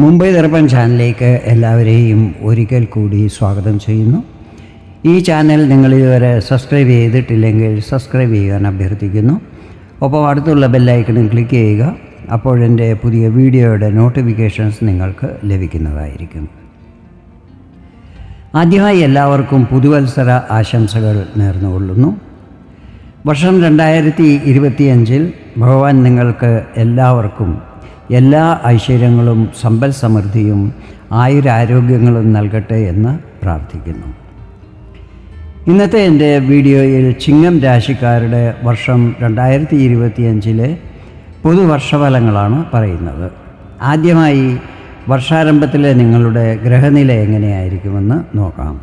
മുംബൈ ദർപ്പൺ ചാനലിലേക്ക് എല്ലാവരെയും ഒരിക്കൽ കൂടി സ്വാഗതം ചെയ്യുന്നു. ഈ ചാനൽ നിങ്ങൾ ഇതുവരെ സബ്സ്ക്രൈബ് ചെയ്തിട്ടില്ലെങ്കിൽ സബ്സ്ക്രൈബ് ചെയ്യാൻ അഭ്യർത്ഥിക്കുന്നു. ഒപ്പം അടുത്തുള്ള ബെല്ലൈക്കണും ക്ലിക്ക് ചെയ്യുക. അപ്പോഴെന്റെ പുതിയ വീഡിയോയുടെ നോട്ടിഫിക്കേഷൻസ് നിങ്ങൾക്ക് ലഭിക്കുന്നതായിരിക്കും. ആദ്യമായി എല്ലാവർക്കും പുതുവത്സര ആശംസകൾ നേർന്നുകൊള്ളുന്നു. വർഷം രണ്ടായിരത്തി ഇരുപത്തിയഞ്ചിൽ ഭഗവാൻ നിങ്ങൾക്ക് എല്ലാവർക്കും എല്ലാ ഐശ്വര്യങ്ങളും സമ്പൽ സമൃദ്ധിയും ആയുരാരോഗ്യങ്ങളും നൽകട്ടെ എന്ന് പ്രാർത്ഥിക്കുന്നു. ഇന്നത്തെ എന്റെ വീഡിയോയിൽ ചിങ്ങം രാശിക്കാരുടെ വർഷം രണ്ടായിരത്തി ഇരുപത്തിയഞ്ചിലെ പുതുവർഷഫലങ്ങളാണ് പറയുന്നത്. ആദ്യമായി വർഷാരംഭത്തിലെ നിങ്ങളുടെ ഗ്രഹനില എങ്ങനെയായിരിക്കുമെന്ന് നോക്കാം.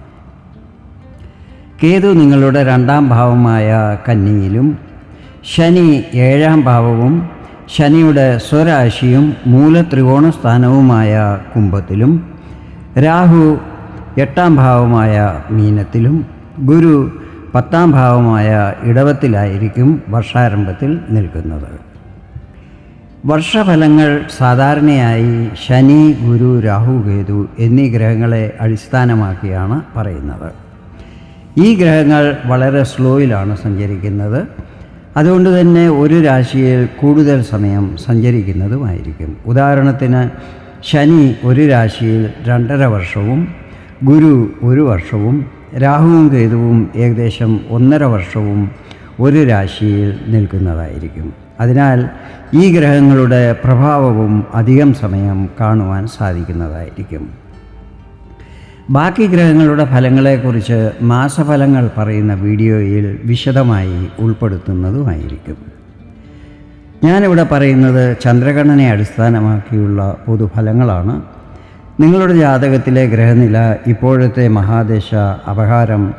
കേതു നിങ്ങളുടെ രണ്ടാം ഭാവമായ കന്നിയിലും ശനി ഏഴാം ഭാവവും ശനിയുടെ സ്വരാശിയും മൂലത്രികോണ സ്ഥാനവുമായ കുംഭത്തിലും രാഹു എട്ടാം ഭാവമായ മീനത്തിലും ഗുരു പത്താം ഭാവമായ ഇടവത്തിലായിരിക്കും വർഷാരംഭത്തിൽ നിൽക്കുന്നത്. വർഷഫലങ്ങൾ സാധാരണയായി ശനി ഗുരു രാഹു കേതു എന്നീ ഗ്രഹങ്ങളെ അടിസ്ഥാനമാക്കിയാണ് പറയുന്നത്. ഈ ഗ്രഹങ്ങൾ വളരെ സ്ലോയിലാണ് സഞ്ചരിക്കുന്നത്. അതുകൊണ്ട് തന്നെ ഒരു രാശിയിൽ കൂടുതൽ സമയം സഞ്ചരിക്കുന്നതുമായിരിക്കും. ഉദാഹരണത്തിന് ശനി ഒരു രാശിയിൽ രണ്ടര വർഷവും ഗുരു ഒരു വർഷവും രാഹുവും കേതുവും ഏകദേശം ഒന്നര വർഷവും ഒരു രാശിയിൽ നിൽക്കുന്നതായിരിക്കും. അതിനാൽ ഈ ഗ്രഹങ്ങളുടെ പ്രഭാവവും അധികം സമയം കാണുവാൻ സാധിക്കുന്നതായിരിക്കും. ബാക്കി ഗ്രഹങ്ങളുടെ ഫലങ്ങളെക്കുറിച്ച് മാസഫലങ്ങൾ പറയുന്ന വീഡിയോയിൽ വിശദമായി ഉൾപ്പെടുത്തുന്നതുമായിരിക്കും. ഞാനിവിടെ പറയുന്നത് ചന്ദ്രഗണനെ അടിസ്ഥാനമാക്കിയുള്ള പൊതുഫലങ്ങളാണ്. നിങ്ങളുടെ ജാതകത്തിലെ ഗ്രഹനില ഇപ്പോഴത്തെ മഹാദശ അപഹാരം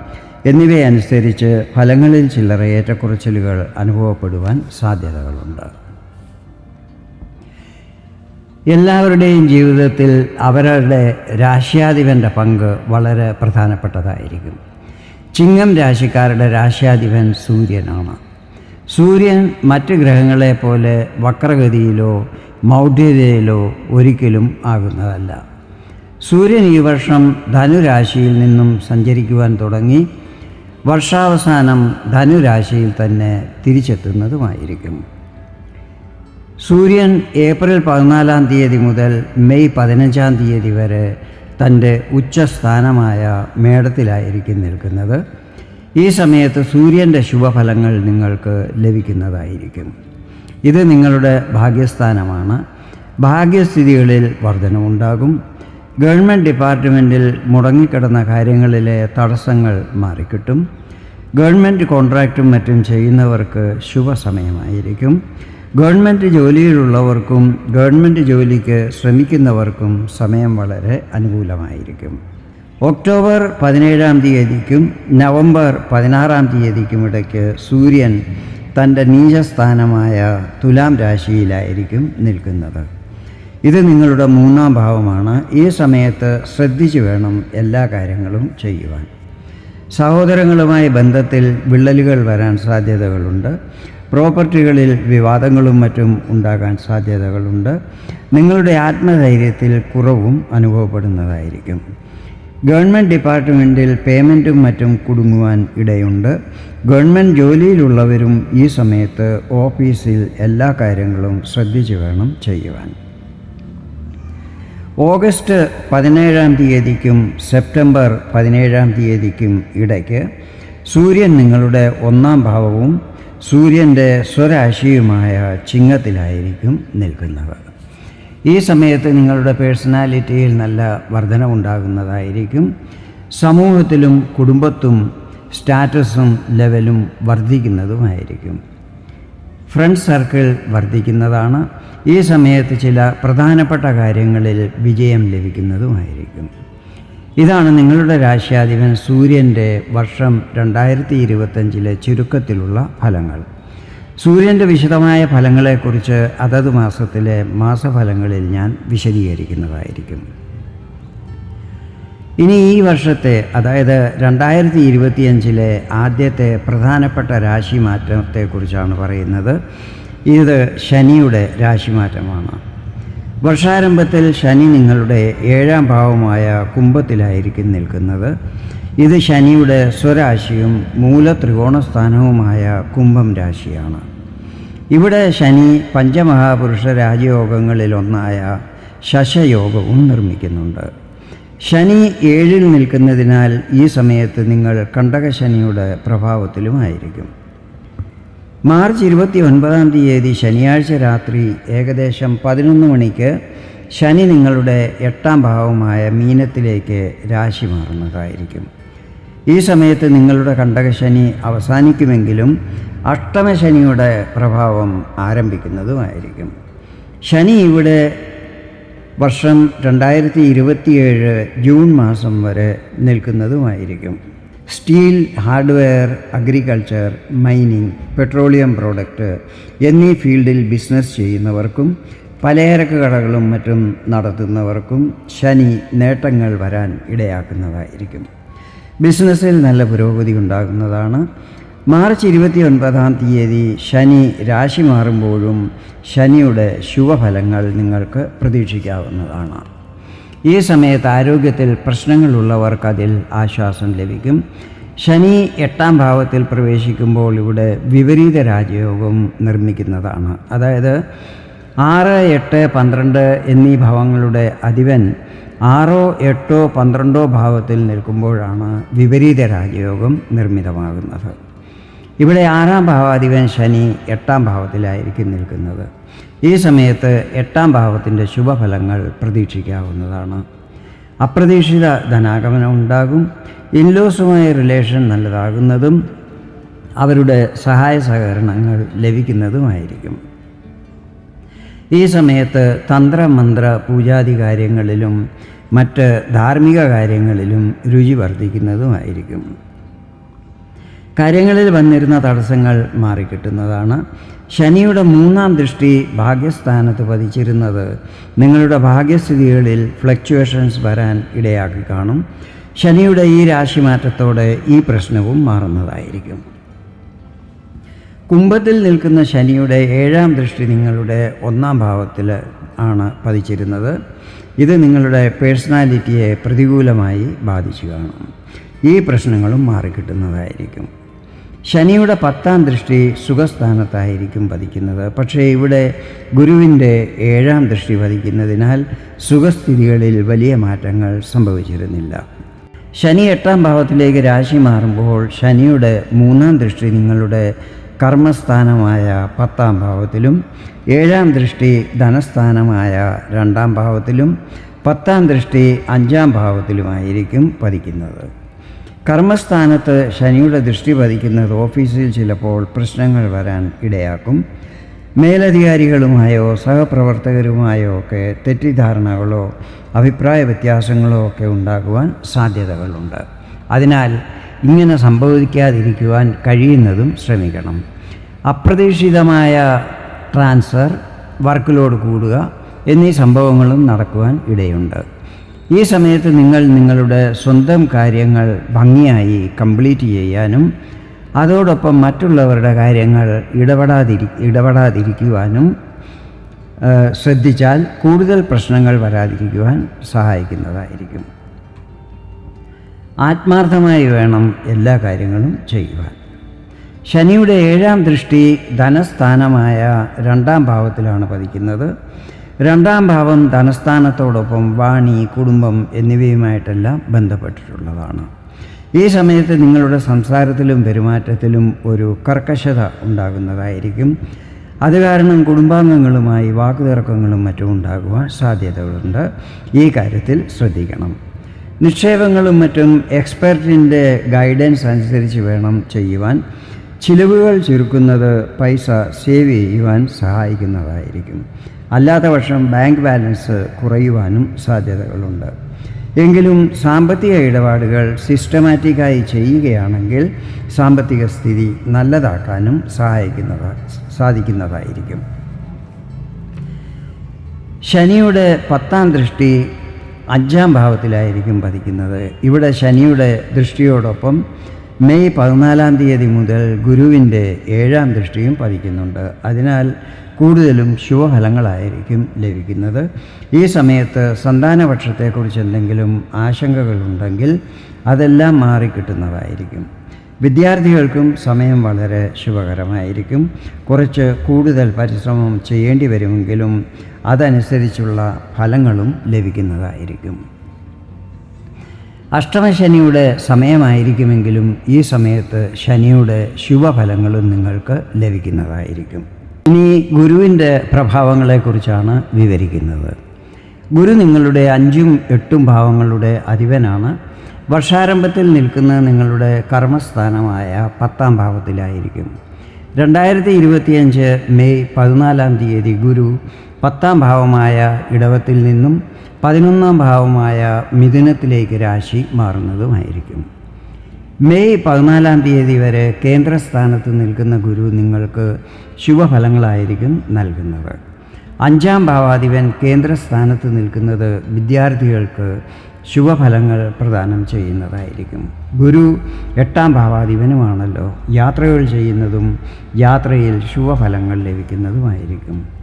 എന്നിവയനുസരിച്ച് ഫലങ്ങളിൽ ചില്ലറ ഏറ്റക്കുറച്ചിലുകൾ അനുഭവപ്പെടുവാൻ സാധ്യതകളുണ്ട്. എല്ലാവരുടെയും ജീവിതത്തിൽ അവരുടെ രാശ്യാധിപന്റെ പങ്ക് വളരെ പ്രധാനപ്പെട്ടതായിരിക്കും. ചിങ്ങം രാശിക്കാരുടെ രാശ്യാധിപൻ സൂര്യനാണ്. സൂര്യൻ മറ്റ് ഗ്രഹങ്ങളെ പോലെ വക്രഗതിയിലോ മൗഢ്യതയിലോ ഒരിക്കലും ആകുന്നതല്ല. സൂര്യൻ ഈ വർഷം ധനുരാശിയിൽ നിന്നും സഞ്ചരിക്കുവാൻ തുടങ്ങി വർഷാവസാനം ധനുരാശിയിൽ തന്നെ തിരിച്ചെത്തുന്നതുമായിരിക്കും. സൂര്യൻ ഏപ്രിൽ പതിനാലാം തീയതി മുതൽ മെയ് പതിനഞ്ചാം തീയതി വരെ തന്റെ ഉച്ചസ്ഥാനമായ മേടത്തിലായിരിക്കും നിൽക്കുന്നത്. ഈ സമയത്ത് സൂര്യന്റെ ശുഭഫലങ്ങൾ നിങ്ങൾക്ക് ലഭിക്കുന്നതായിരിക്കും. ഇത് നിങ്ങളുടെ ഭാഗ്യസ്ഥാനമാണ്. ഭാഗ്യസ്ഥിതികളിൽ വർധനമുണ്ടാകും ഗവൺമെന്റ് ഡിപ്പാർട്ട്മെന്റിൽ മുടങ്ങിക്കിടന്ന കാര്യങ്ങളിലെ തടസ്സങ്ങൾ മാറിക്കിട്ടും. ഗവൺമെന്റ് കോൺട്രാക്റ്റും മറ്റും ചെയ്യുന്നവർക്ക് ശുഭസമയമായിരിക്കും. ഗവൺമെന്റ് ജോലിയിലുള്ളവർക്കും ഗവൺമെന്റ് ജോലിക്ക് ശ്രമിക്കുന്നവർക്കും സമയം വളരെ അനുകൂലമായിരിക്കും. ഒക്ടോബർ പതിനേഴാം തീയതിക്കും നവംബർ പതിനാറാം തീയതിക്കും ഇടയ്ക്ക് സൂര്യൻ തന്റെ നീചസ്ഥാനമായ തുലാം രാശിയിലായിരിക്കും നിൽക്കുന്നത്. ഇത് നിങ്ങളുടെ മൂന്നാം ഭാവമാണ്. ഈ സമയത്ത് ശ്രദ്ധിച്ചു വേണം എല്ലാ കാര്യങ്ങളും ചെയ്യുവാൻ. സഹോദരങ്ങളുമായി ബന്ധത്തിൽ വിള്ളലുകൾ വരാൻ സാധ്യതകളുണ്ട്. പ്രോപ്പർട്ടികളിൽ വിവാദങ്ങളും മറ്റും ഉണ്ടാകാൻ സാധ്യതകളുണ്ട്. നിങ്ങളുടെ ആത്മധൈര്യത്തിൽ കുറവും അനുഭവപ്പെടുന്നതായിരിക്കും. ഗവൺമെന്റ് ഡിപ്പാർട്ട്മെന്റിൽ പേയ്മെന്റും മറ്റും കുടുങ്ങുവാൻ ഇടയുണ്ട്. ഗവൺമെന്റ് ജോലിയിലുള്ളവരും ഈ സമയത്ത് ഓഫീസിൽ എല്ലാ കാര്യങ്ങളും ശ്രദ്ധിച്ചു വേണം ചെയ്യുവാൻ. ഓഗസ്റ്റ് പതിനേഴാം തീയതിക്കും സെപ്റ്റംബർ പതിനേഴാം തീയതിക്കും ഇടയ്ക്ക് സൂര്യൻ നിങ്ങളുടെ ഒന്നാം ഭാവവും സൂര്യന്റെ സ്വരാശിയുമായ ചിങ്ങത്തിലായിരിക്കും നിൽക്കുന്നത് ഈ സമയത്ത് നിങ്ങളുടെ പേഴ്സണാലിറ്റിയിൽ നല്ല വർധനവുണ്ടാകുന്നതായിരിക്കും. സമൂഹത്തിലും കുടുംബത്തും സ്റ്റാറ്റസും ലെവലും വർദ്ധിക്കുന്നതുമായിരിക്കും ഫ്രണ്ട് സർക്കിൾ വർദ്ധിക്കുന്നതാണ് ഈ സമയത്ത് ചില പ്രധാനപ്പെട്ട കാര്യങ്ങളിൽ വിജയം ലഭിക്കുന്നതുമായിരിക്കും. ഇതാണ് നിങ്ങളുടെ രാശ്യാധിപൻ സൂര്യന്റെ വർഷം രണ്ടായിരത്തി ഇരുപത്തഞ്ചിലെ ചുരുക്കത്തിലുള്ള ഫലങ്ങൾ. സൂര്യന്റെ വിശദമായ ഫലങ്ങളെക്കുറിച്ച് അതത് മാസത്തിലെ മാസഫലങ്ങളിൽ ഞാൻ വിശദീകരിക്കുന്നതായിരിക്കും. ഇനി ഈ വർഷത്തെ അതായത് രണ്ടായിരത്തി ഇരുപത്തിയഞ്ചിലെ ആദ്യത്തെ പ്രധാനപ്പെട്ട രാശി മാറ്റത്തെക്കുറിച്ചാണ് പറയുന്നത്. ഇത് ശനിയുടെ രാശിമാറ്റമാണ്. വർഷാരംഭത്തിൽ ശനി നിങ്ങളുടെ ഏഴാം ഭാവമായ കുംഭത്തിലായിരിക്കും നിൽക്കുന്നത്. ഇത് ശനിയുടെ സ്വരാശിയും മൂല ത്രികോണസ്ഥാനവുമായ കുംഭം രാശിയാണ്. ഇവിടെ ശനി പഞ്ചമഹാപുരുഷ രാജയോഗങ്ങളിലൊന്നായ ശശയോഗവും നിർമ്മിക്കുന്നുണ്ട്. ശനി ഏഴിൽ നിൽക്കുന്നതിനാൽ ഈ സമയത്ത് നിങ്ങൾ കണ്ടകശനിയുടെ പ്രഭാവത്തിലുമായിരിക്കും. മാർച്ച് ഇരുപത്തി ഒൻപതാം തീയതി ശനിയാഴ്ച രാത്രി ഏകദേശം പതിനൊന്ന് മണിക്ക് ശനി നിങ്ങളുടെ എട്ടാം ഭാവമായ മീനത്തിലേക്ക് രാശി മാറുന്നതായിരിക്കും. ഈ സമയത്ത് നിങ്ങളുടെ കണ്ടകശനി അവസാനിക്കുമെങ്കിലും അഷ്ടമശനിയുടെ പ്രഭാവം ആരംഭിക്കുന്നതുമായിരിക്കും. ശനി ഇവിടെ വർഷം രണ്ടായിരത്തി ഇരുപത്തിയേഴ് ജൂൺ മാസം വരെ നിൽക്കുന്നതുമായിരിക്കും. Steel hardware agriculture mining petroleum product എന്നീ ഫീൽഡിൽ ബിസിനസ് ചെയ്യുന്നവർക്കും പലചരക്ക് കടകളും മറ്റും നടത്തുന്നവർക്കും ശനി നേട്ടങ്ങൾ വരാൻ ഇടയാക്കുന്നതായിരിക്കും. ബിസിനസ്സിൽ നല്ല പുരോഗതി ഉണ്ടാകുന്നതാണ്. മാർച്ച് ഇരുപത്തി ഒൻപതാം തീയതി ശനി രാശി മാറുമ്പോഴും ശനിയുടെ ശുഭഫലങ്ങൾ നിങ്ങൾക്ക് പ്രതീക്ഷിക്കാവുന്നതാണ്. ഈ സമയത്ത് ആരോഗ്യത്തിൽ പ്രശ്നങ്ങളുള്ളവർക്ക് അതിൽ ആശ്വാസം ലഭിക്കും. ശനി എട്ടാം ഭാവത്തിൽ പ്രവേശിക്കുമ്പോൾ ഇവിടെ വിപരീത രാജയോഗം നിർമ്മിക്കുന്നതാണ്. അതായത് ആറ് എട്ട് പന്ത്രണ്ട് എന്നീ ഭാവങ്ങളുടെ അധിപൻ ആറോ എട്ടോ പന്ത്രണ്ടോ ഭാവത്തിൽ നിൽക്കുമ്പോഴാണ് വിപരീത രാജയോഗം നിർമ്മിതമാകുന്നത്. ഇവിടെ ആറാം ഭാവാധിപൻ ശനി എട്ടാം ഭാവത്തിലായിരിക്കും നിൽക്കുന്നത്. ഈ സമയത്ത് എട്ടാം ഭാവത്തിന്റെ ശുഭഫലങ്ങൾ പ്രതീക്ഷിക്കാവുന്നതാണ്. അപ്രതീക്ഷിത ധനാഗമനം ഉണ്ടാകും. ഇൻലോസുമായ റിലേഷൻ നല്ലതാകുന്നതും അവരുടെ സഹായ സഹകരണങ്ങൾ ലഭിക്കുന്നതുമായിരിക്കും. ഈ സമയത്ത് തന്ത്രമന്ത്ര പൂജാതി കാര്യങ്ങളിലും മറ്റ് ധാർമ്മിക കാര്യങ്ങളിലും രുചി വർദ്ധിക്കുന്നതുമായിരിക്കും. കാര്യങ്ങളിൽ വന്നിരുന്ന തടസ്സങ്ങൾ മാറിക്കിട്ടുന്നതാണ്. ശനിയുടെ മൂന്നാം ദൃഷ്ടി ഭാഗ്യസ്ഥാനത്ത് പതിച്ചിരുന്നത്. നിങ്ങളുടെ ഭാഗ്യസ്ഥിതികളിൽ ഫ്ലക്ച്വേഷൻസ് വരാൻ ഇടയാക്കി കാണും. ശനിയുടെ ഈ രാശി മാറ്റത്തോടെ ഈ പ്രശ്നവും മാറുന്നതായിരിക്കും. കുംഭത്തിൽ നിൽക്കുന്ന ശനിയുടെ ഏഴാം ദൃഷ്ടി നിങ്ങളുടെ ഒന്നാം ഭാവത്തിൽ ആണ് പതിച്ചിരുന്നത്. ഇത് നിങ്ങളുടെ പേഴ്സണാലിറ്റിയെ പ്രതികൂലമായി ബാധിച്ചു കാണും. ഈ പ്രശ്നങ്ങളും മാറിക്കിട്ടുന്നതായിരിക്കും. ശനിയുടെ പത്താം ദൃഷ്ടി സുഖസ്ഥാനത്തായിരിക്കും പതിക്കുന്നത് പക്ഷേ ഇവിടെ ഗുരുവിന്റെ ഏഴാം ദൃഷ്ടി പതിക്കുന്നതിനാൽ സുഖസ്ഥിതികളിൽ വലിയ മാറ്റങ്ങൾ സംഭവിച്ചിരുന്നില്ല. ശനി എട്ടാം ഭാവത്തിലേക്ക് രാശി മാറുമ്പോൾ ശനിയുടെ മൂന്നാം ദൃഷ്ടി നിങ്ങളുടെ കർമ്മസ്ഥാനമായ പത്താം ഭാവത്തിലും ഏഴാം ദൃഷ്ടി ധനസ്ഥാനമായ രണ്ടാം ഭാവത്തിലും പത്താം ദൃഷ്ടി അഞ്ചാം ഭാവത്തിലുമായിരിക്കും പതിക്കുന്നത് കർമ്മസ്ഥാനത്ത് ശനിയുടെ ദൃഷ്ടി പതിക്കുന്നത് ഓഫീസിൽ ചിലപ്പോൾ പ്രശ്നങ്ങൾ വരാൻ ഇടയാക്കും. മേലധികാരികളുമായോ സഹപ്രവർത്തകരുമായോ ഒക്കെ തെറ്റിദ്ധാരണകളോ അഭിപ്രായ വ്യത്യാസങ്ങളോ ഒക്കെ ഉണ്ടാകുവാൻ സാധ്യതകളുണ്ട്. അതിനാൽ ഇങ്ങനെ സംഭവിക്കാതിരിക്കുവാൻ കഴിയുന്നതും ശ്രമിക്കണം. അപ്രതീക്ഷിതമായ ട്രാൻസ്ഫർ വർക്ക് ലോഡ് കൂടുക എന്നീ സംഭവങ്ങളും നടക്കുവാൻ ഇടയുണ്ട്. ഈ സമയത്ത് നിങ്ങൾ നിങ്ങളുടെ സ്വന്തം കാര്യങ്ങൾ ഭംഗിയായി കംപ്ലീറ്റ് ചെയ്യാനും അതോടൊപ്പം മറ്റുള്ളവരുടെ കാര്യങ്ങൾ ഇടപെടാതിരി ഇടപെടാതിരിക്കുവാനും ശ്രദ്ധിച്ചാൽ കൂടുതൽ പ്രശ്നങ്ങൾ വരാതിരിക്കുവാൻ സഹായിക്കുന്നതായിരിക്കും. ആത്മാർത്ഥമായി വേണം എല്ലാ കാര്യങ്ങളും ചെയ്യുവാൻ. ശനിയുടെ ഏഴാം ദൃഷ്ടി ധനസ്ഥാനമായ രണ്ടാം ഭാവത്തിലാണ് പതിക്കുന്നത്. രണ്ടാം ഭാവം ധനസ്ഥാനത്തോടൊപ്പം വാണി കുടുംബം എന്നിവയുമായിട്ടെല്ലാം ബന്ധപ്പെട്ടിട്ടുള്ളതാണ്. ഈ സമയത്ത് നിങ്ങളുടെ സംസാരത്തിലും പെരുമാറ്റത്തിലും ഒരു കർക്കശത ഉണ്ടാകുന്നതായിരിക്കും. അത് കാരണം കുടുംബാംഗങ്ങളുമായി വാക്കുതർക്കങ്ങളും മറ്റും ഉണ്ടാകുവാൻ സാധ്യതകളുണ്ട്. ഈ കാര്യത്തിൽ ശ്രദ്ധിക്കണം. നിക്ഷേപങ്ങളും മറ്റും എക്സ്പെർട്ടിന്റെ ഗൈഡൻസ് അനുസരിച്ച് വേണം ചെയ്യുവാൻ. ചിലവുകൾ ചുരുക്കുന്നത് പൈസ സേവ് ചെയ്യുവാൻ സഹായിക്കുന്നതായിരിക്കും. അല്ലാത്ത പക്ഷം ബാങ്ക് ബാലൻസ് കുറയുവാനും സാധ്യതകളുണ്ട്. എങ്കിലും സാമ്പത്തിക ഇടപാടുകൾ സിസ്റ്റമാറ്റിക്കായി ചെയ്യുകയാണെങ്കിൽ സാമ്പത്തിക സ്ഥിതി നല്ലതാക്കാനും സഹായിക്കുന്നതാ സാധിക്കുന്നതായിരിക്കും. ശനിയുടെ പത്താം ദൃഷ്ടി അഞ്ചാം ഭാവത്തിലായിരിക്കും പതിക്കുന്നത്. ഇവിടെ ശനിയുടെ ദൃഷ്ടിയോടൊപ്പം മെയ് പതിനാലാം തീയതി മുതൽ ഗുരുവിന്റെ ഏഴാം ദൃഷ്ടിയും പതിക്കുന്നുണ്ട്. അതിനാൽ കൂടുതലും ശുഭഫലങ്ങളായിരിക്കും ലഭിക്കുന്നത്. ഈ സമയത്ത് സന്താനപക്ഷത്തെക്കുറിച്ച് എന്തെങ്കിലും ആശങ്കകളുണ്ടെങ്കിൽ അതെല്ലാം മാറിക്കിട്ടുന്നതായിരിക്കും. വിദ്യാർത്ഥികൾക്കും സമയം വളരെ ശുഭകരമായിരിക്കും. കുറച്ച് കൂടുതൽ പരിശ്രമം ചെയ്യേണ്ടി വരുമെങ്കിലും അതനുസരിച്ചുള്ള ഫലങ്ങളും ലഭിക്കുന്നതായിരിക്കും. അഷ്ടമശനിയുടെ സമയമായിരിക്കുമെങ്കിലും ഈ സമയത്ത് ശനിയുടെ ശുഭഫലങ്ങളും നിങ്ങൾക്ക് ലഭിക്കുന്നതായിരിക്കും. ഇനി ഗുരുവിന്റെ പ്രഭാവങ്ങളെക്കുറിച്ചാണ് വിവരിക്കുന്നത്. ഗുരു നിങ്ങളുടെ അഞ്ചും എട്ടും ഭാവങ്ങളുടെ അധിപനാണ്. വർഷാരംഭത്തിൽ നിൽക്കുന്ന നിങ്ങളുടെ കർമ്മസ്ഥാനമായ പത്താം ഭാവത്തിലായിരിക്കും. രണ്ടായിരത്തി ഇരുപത്തിയഞ്ച് മെയ് പതിനാലാം തീയതി ഗുരു പത്താം ഭാവമായ ഇടവത്തിൽ നിന്നും പതിനൊന്നാം ഭാവമായ മിഥുനത്തിലേക്ക് രാശി മാറുന്നതുമായിരിക്കും. മെയ് പതിനാലാം തീയതി വരെ കേന്ദ്രസ്ഥാനത്ത് നിൽക്കുന്ന ഗുരു നിങ്ങൾക്ക് ശുഭഫലങ്ങളായിരിക്കും നൽകുന്നത്. അഞ്ചാം ഭാവാധിപൻ കേന്ദ്രസ്ഥാനത്ത് നിൽക്കുന്നത് വിദ്യാർത്ഥികൾക്ക് ശുഭഫലങ്ങൾ പ്രദാനം ചെയ്യുന്നതായിരിക്കും. ഗുരു എട്ടാം ഭാവാധിപനുമാണല്ലോ. യാത്രകൾ ചെയ്യുന്നതും യാത്രയിൽ ശുഭഫലങ്ങൾ ലഭിക്കുന്നതുമായിരിക്കും.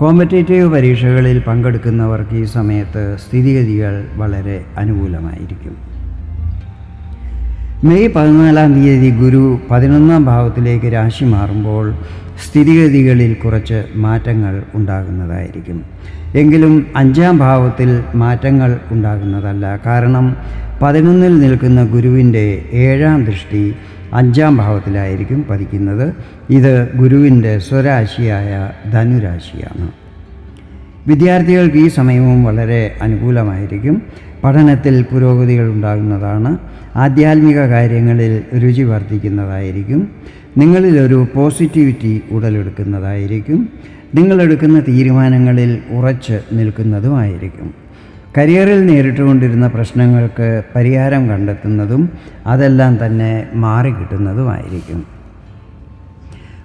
കോമ്പറ്റേറ്റീവ് പരീക്ഷകളിൽ പങ്കെടുക്കുന്നവർക്ക് ഈ സമയത്ത് സ്ഥിതിഗതികൾ വളരെ അനുകൂലമായിരിക്കും. മെയ് പതിനാലാം തീയതി ഗുരു പതിനൊന്നാം ഭാവത്തിലേക്ക് രാശി മാറുമ്പോൾ സ്ഥിതിഗതികളിൽ കുറച്ച് മാറ്റങ്ങൾ ഉണ്ടാകുന്നതായിരിക്കും. എങ്കിലും അഞ്ചാം ഭാവത്തിൽ മാറ്റങ്ങൾ ഉണ്ടാകുന്നതല്ല. കാരണം പതിനൊന്നിൽ നിൽക്കുന്ന ഗുരുവിന്റെ ഏഴാം ദൃഷ്ടി അഞ്ചാം ഭാവത്തിലായിരിക്കും പതിക്കുന്നത്. ഇത് ഗുരുവിന്റെ സ്വരാശിയായ ധനുരാശിയാണ്. വിദ്യാർത്ഥികൾക്ക് ഈ സമയവും വളരെ അനുകൂലമായിരിക്കും. പഠനത്തിൽ പുരോഗതികൾ ഉണ്ടാകുന്നതാണ്. ആധ്യാത്മിക കാര്യങ്ങളിൽ രുചി വർദ്ധിക്കുന്നതായിരിക്കും. നിങ്ങളിലൊരു പോസിറ്റിവിറ്റി ഉടലെടുക്കുന്നതായിരിക്കും. നിങ്ങളെടുക്കുന്ന തീരുമാനങ്ങളിൽ ഉറച്ച് നിൽക്കുന്നതുമായിരിക്കും. കരിയറിൽ നേരിട്ടുകൊണ്ടിരുന്ന പ്രശ്നങ്ങൾക്ക് പരിഹാരം കണ്ടെത്തുന്നതും അതെല്ലാം തന്നെ മാറിക്കിട്ടുന്നതുമായിരിക്കും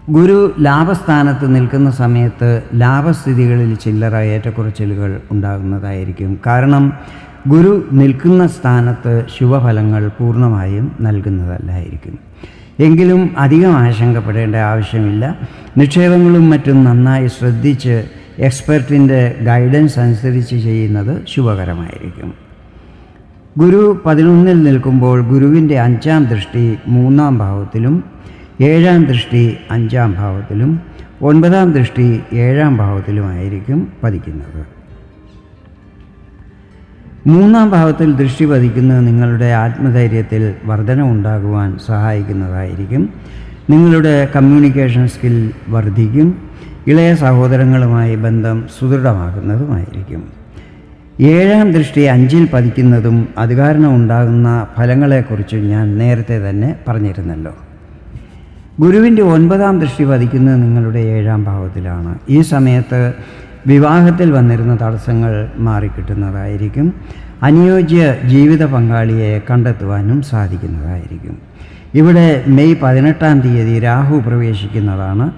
ഗുരു ലാഭസ്ഥാനത്ത് നിൽക്കുന്ന സമയത്ത് ലാഭസ്ഥിതികളിൽ ചില്ലറ ഏറ്റക്കുറച്ചിലുകൾ ഉണ്ടാകുന്നതായിരിക്കും. കാരണം ഗുരു നിൽക്കുന്ന സ്ഥാനത്ത് ശുഭഫലങ്ങൾ പൂർണമായും നൽകുന്നതല്ലായിരിക്കും. എങ്കിലും അധികം ആശങ്കപ്പെടേണ്ട ആവശ്യമില്ല. നിക്ഷേപങ്ങളും മറ്റും നന്നായി ശ്രദ്ധിച്ച് എക്സ്പെർട്ടിന്റെ ഗൈഡൻസ് അനുസരിച്ച് ചെയ്യുന്നത് ശുഭകരമായിരിക്കും. ഗുരു പതിനൊന്നിൽ നിൽക്കുമ്പോൾ ഗുരുവിന്റെ അഞ്ചാം ദൃഷ്ടി മൂന്നാം ഭാവത്തിലും ഏഴാം ദൃഷ്ടി അഞ്ചാം ഭാവത്തിലും ഒൻപതാം ദൃഷ്ടി ഏഴാം ഭാവത്തിലുമായിരിക്കും പതിക്കുന്നത്. മൂന്നാം ഭാവത്തിൽ ദൃഷ്ടി പതിക്കുന്നത് നിങ്ങളുടെ ആത്മധൈര്യത്തിൽ വർധന ഉണ്ടാകുവാൻ സഹായിക്കുന്നതായിരിക്കും. നിങ്ങളുടെ കമ്മ്യൂണിക്കേഷൻ സ്കിൽ വർദ്ധിക്കും. ഇളയ സഹോദരങ്ങളുമായി ബന്ധം സുദൃഢമാകുന്നതുമായിരിക്കും. ഏഴാം ദൃഷ്ടി അഞ്ചിൽ പതിക്കുന്നതും അത് കാരണം ഉണ്ടാകുന്ന ഫലങ്ങളെക്കുറിച്ച് ഞാൻ നേരത്തെ തന്നെ പറഞ്ഞിരുന്നല്ലോ. ഗുരുവിന്റെ ഒൻപതാം ദൃഷ്ടി പതിക്കുന്നത് നിങ്ങളുടെ ഏഴാം ഭാവത്തിലാണ്. ഈ സമയത്ത് വിവാഹത്തിൽ വന്നിരുന്ന തടസ്സങ്ങൾ മാറിക്കിട്ടുന്നതായിരിക്കും. അനുയോജ്യ ജീവിത പങ്കാളിയെ കണ്ടെത്തുവാനും സാധിക്കുന്നതായിരിക്കും. ഇവിടെ മെയ് പതിനെട്ടാം തീയതി രാഹു പ്രവേശിക്കുന്നതാണ്.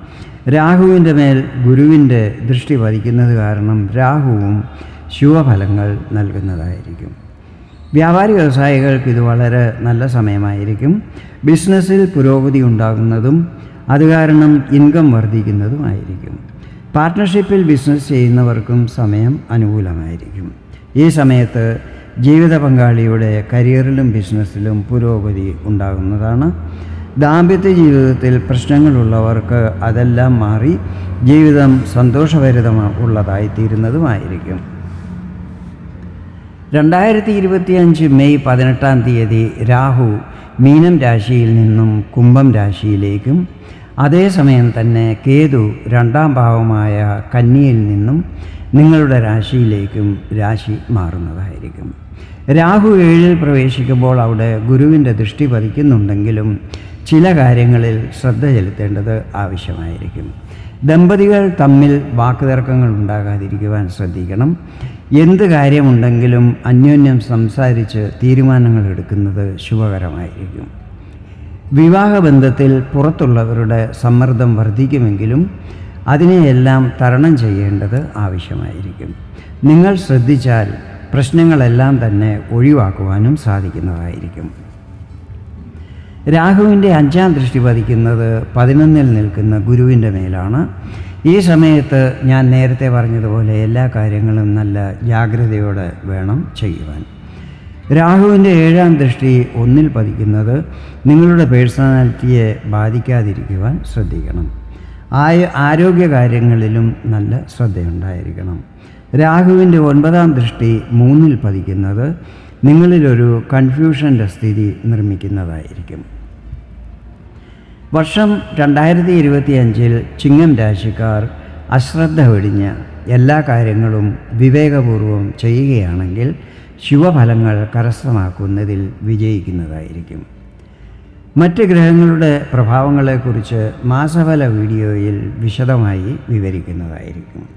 രാഹുവിന്റെ മേൽ ഗുരുവിന്റെ ദൃഷ്ടി പതിക്കുന്നത് കാരണം രാഹുവും ശുഭഫലങ്ങൾ നൽകുന്നതായിരിക്കും. വ്യാപാരി വ്യവസായികൾക്ക് ഇത് വളരെ നല്ല സമയമായിരിക്കും. ബിസിനസ്സിൽ പുരോഗതി ഉണ്ടാകുന്നതും അത് കാരണം ഇൻകം വർദ്ധിക്കുന്നതുമായിരിക്കും പാർട്ട്ണർഷിപ്പിൽ ബിസിനസ് ചെയ്യുന്നവർക്കും സമയം അനുകൂലമായിരിക്കും. ഈ സമയത്ത് ജീവിത പങ്കാളിയുടെ കരിയറിലും ബിസിനസ്സിലും പുരോഗതി ഉണ്ടാകുന്നതാണ്. ദാമ്പത്യ ജീവിതത്തിൽ പ്രശ്നങ്ങളുള്ളവർക്ക് അതെല്ലാം മാറി ജീവിതം സന്തോഷഭരിതമാ ഉള്ളതായിത്തീരുന്നതുമായിരിക്കും. രണ്ടായിരത്തി ഇരുപത്തിയഞ്ച് മെയ് പതിനെട്ടാം തീയതി രാഹു മീനം രാശിയിൽ നിന്നും കുംഭം രാശിയിലേക്കും അതേസമയം തന്നെ കേതു രണ്ടാം ഭാവമായ കന്നിയിൽ നിന്നും നിങ്ങളുടെ രാശിയിലേക്കും രാശി മാറുന്നതായിരിക്കും. രാഹു ഏഴിൽ പ്രവേശിക്കുമ്പോൾ അവിടെ ഗുരുവിന്റെ ദൃഷ്ടി പതിക്കുന്നുണ്ടെങ്കിലും ചില കാര്യങ്ങളിൽ ശ്രദ്ധ ചെലുത്തേണ്ടത് ആവശ്യമായിരിക്കും. ദമ്പതികൾ തമ്മിൽ വാക്കുതർക്കങ്ങൾ ഉണ്ടാകാതിരിക്കുവാൻ ശ്രദ്ധിക്കണം. എന്ത് കാര്യമുണ്ടെങ്കിലും അന്യോന്യം സംസാരിച്ച് തീരുമാനങ്ങൾ എടുക്കുന്നത് ശുഭകരമായിരിക്കും. വിവാഹബന്ധത്തിൽ പുറത്തുള്ളവരുടെ സമ്മർദ്ദം വർദ്ധിക്കുമെങ്കിലും അതിനെയെല്ലാം തരണം ചെയ്യേണ്ടത് ആവശ്യമായിരിക്കും. നിങ്ങൾ ശ്രദ്ധിച്ചാൽ പ്രശ്നങ്ങളെല്ലാം തന്നെ ഒഴിവാക്കുവാനും സാധിക്കുന്നതായിരിക്കും. രാഹുവിന്റെ അഞ്ചാം ദൃഷ്ടി പതിക്കുന്നത് പതിനൊന്നിൽ നിൽക്കുന്ന ഗുരുവിന്റെ മേലാണ്. ഈ സമയത്ത് ഞാൻ നേരത്തെ പറഞ്ഞതുപോലെ എല്ലാ കാര്യങ്ങളും നല്ല ജാഗ്രതയോടെ വേണം ചെയ്യുവാൻ. രാഹുവിന്റെ ഏഴാം ദൃഷ്ടി ഒന്നിൽ പതിക്കുന്നത് നിങ്ങളുടെ പേഴ്സണാലിറ്റിയെ ബാധിക്കാതിരിക്കുവാൻ ശ്രദ്ധിക്കണം. ആയ ആരോഗ്യകാര്യങ്ങളിലും നല്ല ശ്രദ്ധയുണ്ടായിരിക്കണം. രാഹുവിന്റെ ഒൻപതാം ദൃഷ്ടി മൂന്നിൽ പതിക്കുന്നത് നിങ്ങളിലൊരു കൺഫ്യൂഷന്റെ സ്ഥിതി നിർമ്മിക്കുന്നതായിരിക്കും. വർഷം രണ്ടായിരത്തി ഇരുപത്തിയഞ്ചിൽ ചിങ്ങം രാശിക്കാർ അശ്രദ്ധ ഒഴിഞ്ഞ് എല്ലാ കാര്യങ്ങളും വിവേകപൂർവം ചെയ്യുകയാണെങ്കിൽ ശിവഫലങ്ങൾ കരസ്ഥമാക്കുന്നതിൽ വിജയിക്കുന്നതായിരിക്കും. മറ്റ് ഗ്രഹങ്ങളുടെ പ്രഭാവങ്ങളെക്കുറിച്ച് മാസഫല വീഡിയോയിൽ വിശദമായി വിവരിക്കുന്നതായിരിക്കും.